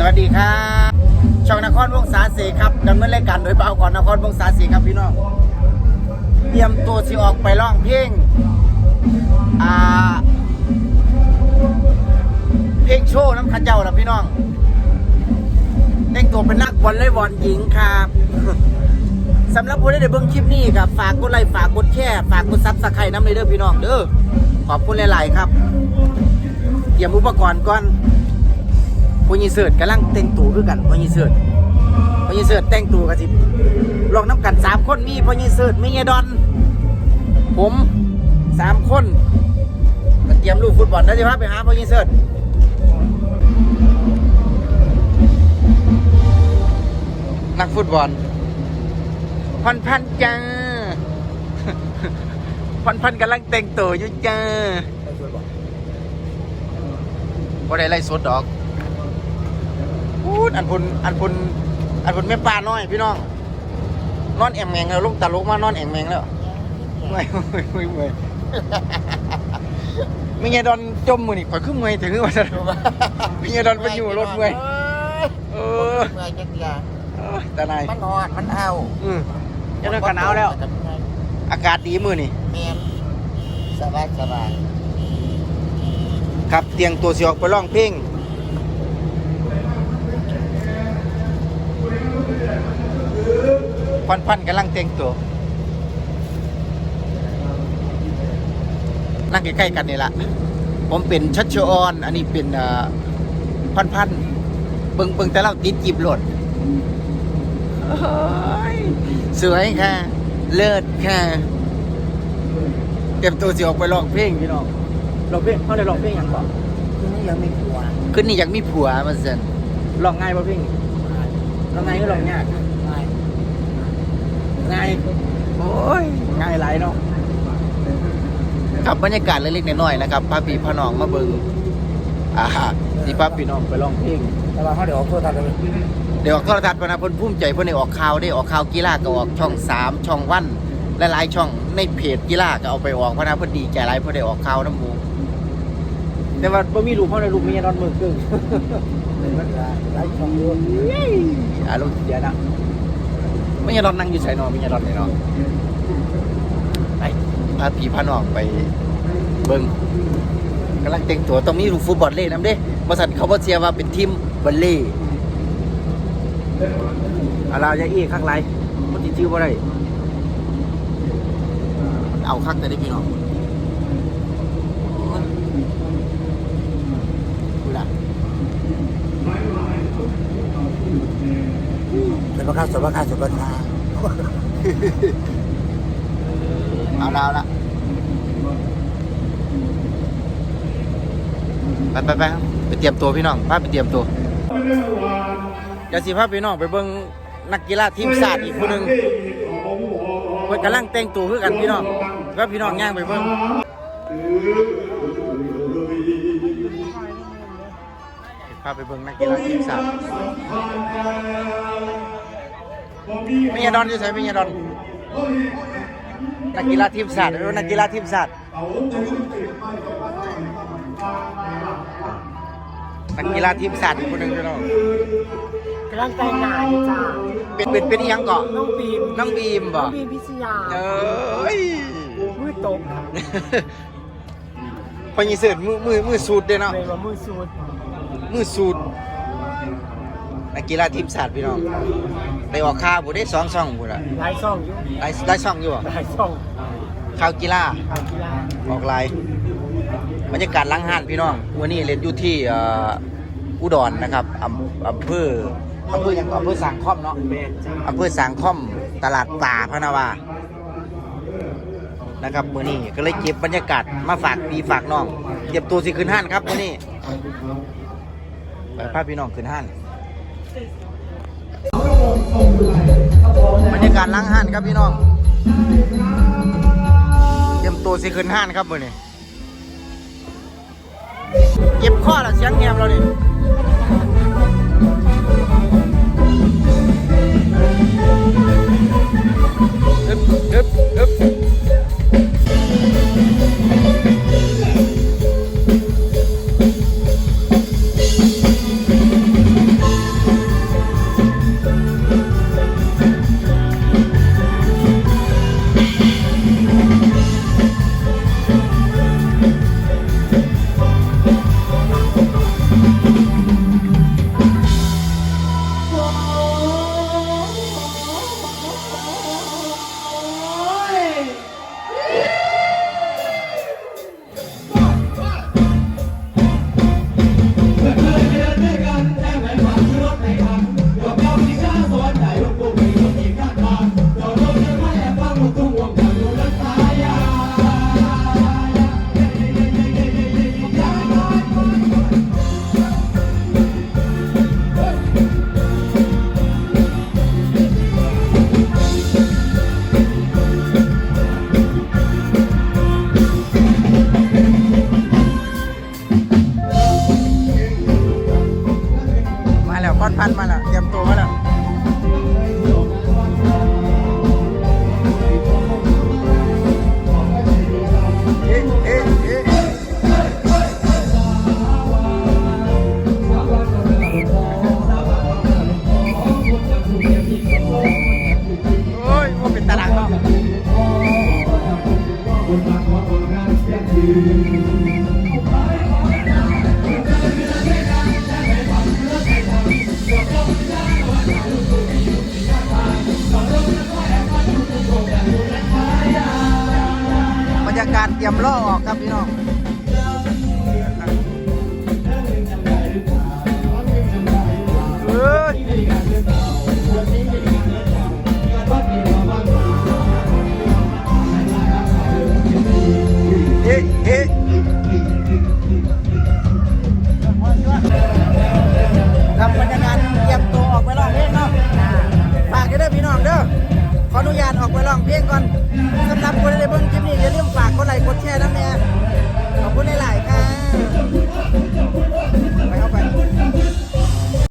สวัสดีครับ ช่องนครวงศาสีครับดำเนินรายการโดยเบาก่อนนครวงศาสีครับพี่น้อง เตรียมตัวสิออกไปร้องเพลง อ่า เพลงโชว์น้ำขันเจ้าล่ะพี่น้องแต่งตัวเป็นนักบอลเลย์บอลหญิงครับสำหรับผู้ที่ได้เบิ่งคลิปนี้ครับฝากกดไลค์ฝากกดแชร์ฝากกดซับสไครต์น้ำเลยเด้อพี่น้องเด้อขอบคุณหลาย ๆ ครับ เตรียมอุปกรณ์ก่อน พญิเสิร์ตกำลังแต่งตัวคือกันพญิเสิร์ตพญิเสิร์ตแต่งตัวกันสิลองน้ำกันสามคนมีพญิเสิร์ตมีเยดอน ผมสามคนก็เตรียมลูกฟุตบอลได้สิพาไปหาพญิเสิร์ตนักฟุตบอลพันพันจ้าพันพันกำลังแต่งตัวอยู่จ้าบ่ได้ไล่สดดอก พูดอันพุ่นอันพุ่นอันพุ่นแม่ปลาน้อยพี่น้อง นอนแอมแมงแล้วลงตาลกมานอนแอมแมงแล้วเมื่อยเมื่อยเมื่อยเมื่อยไม่ไงดอนจมมือนี่ข่อยขึ้นเมื่อยถึงว่าจะไม่ไงดอนไปอยู่รถเมื่อยเออเมื่อยจังเดียเอ้ยตาไหนายมันนอนมันเอาอืมจะได้กันหนาวแล้ว อากาศดีมือนี่เมียนสบายสบายครับเตียงตัวสิออกไปร้องเพลง พันพันกำลังเตียงตัวนั่งใกล้ๆกันนี่ละผมเป็นชัชออน อันนี้เป็นเอ่อพันพันเบิงเบิงแต่เราติดจีบโหลดโอ้ยสวยค่ะ เลิศค่ะเตรียมตัวสิออกไปร้องเพลงพี่น้องร้องเพลงเขาได้ร้องเพลงอย่างก่อนที่นี่ยังไม่กลัวขึ้นนี่อยากมีผัวมาเซนร้องง่ายป่ะเพลงร้องง่ายก็ร้องยากไม่ ง่ายโอ้ยง่ายหลายเนาะครับบรรยากาศเล็กๆน้อยๆนะครับพาพี่พาน้องมาเบิ่งอ่าที่พาพี่น้องไปร้องเพลงแต่ว่าเขาเดี๋ยวออกโทรทัศน์เลยเดี๋ยวออกโทรทัศน์พนะเพิ่นภูมิใจเพิ่นได้ออกข่าวได้ออกข่าวกีฬาก็ออกช่องสามช่องวันหลายๆช่องในเพจกีฬาก็เอาไปออกเพราะนะเพิ่นดีใจหลายเพิ่นได้ออกข่าวน้ำหมูแต่ว่าบ่มีรูปเพราะในรูปมีนอนมือครึ่งมันจะไล่ช่องยูอารมณ์เสียนะ ไม่ใช่รถนั่งอยู่ใส่นอนไม่ยดอนไหนนอนไปพาพี่พาน้องไปเบิ้งกำลังแต่งตัวต้องมีลูกฟุตบอลเล่นำเด้บริษัทเขาบ่เชียร์ว่าเป็นทีมบอลเล่อะไรจะอี้ข้างไรมันจิจื้อบ่ได้มันเอาคักแต่ได้พี่น้องดูนะ สุภาพสุภาพสุภาเอาละเอาละไปไปไปครับไปเตรียมตัวพี่น้องพาไปเตรียมตัวเดี๋ยวสิพาพี่น้องไปเบิ่งนักกีฬาทีมชาติอีกคนหนึ่งเพิ่นกำลังแต่งตัวคือกันพี่น้องก็พี่น้องย่างไปเบิ่งพาไปเบิ่งนักกีฬาทีมชาติ ม่ยาดอนอยู่ไสไม่ยาดอนนักกีฬาทีมชาติเออนักกีฬาทีมชาตินักกีฬาทีมชาติอีกคนหนึ่งพี่น้องกำลังแต่งงานจ้าเป็นเป็นเป็นอิหยังเกาะน้องบีมน้องบีมบ่บีมพิชยาเอ้ยมือตกค่ะพอยีเสิร์ตมือมือมือสูดเด้เนาะเลยว่ามือสูดมือสูดนักกีฬาทีมชาติพี่น้อง ได้ออกข่าวบุได้สองช่องบุละไล่ช่องอยู่ไล่ไล่ช่องอยู่บ่ไล่ช่องข่าวกีฬาทางกีฬาออกไลน์บรรยากาศล้างห้านพี่น้องวันนี้เรียนอยู่ที่เอ่ออุดรนะครับอำอำเภออำเภอหยังอำเภอสางคอมเนาะแมนจ้าอำเภอสางคอมตลาดป่าพะนาวานะครับมื้อนี้ก็เลยเก็บบรรยากาศมาฝากพี่ฝากน้องเก็บตัวสิขึ้นห้านครับมื้อนี้ไปพาพี่น้องขึ้นห้าน บรรยากาศล้างห้านครับพี่น้องเตรียมตัวสิขึ้นห้านครับมื้อนี้เก็บข้อแล้วเสียงแงมเราดิ เตรียมล่อออกครับพี่น้อง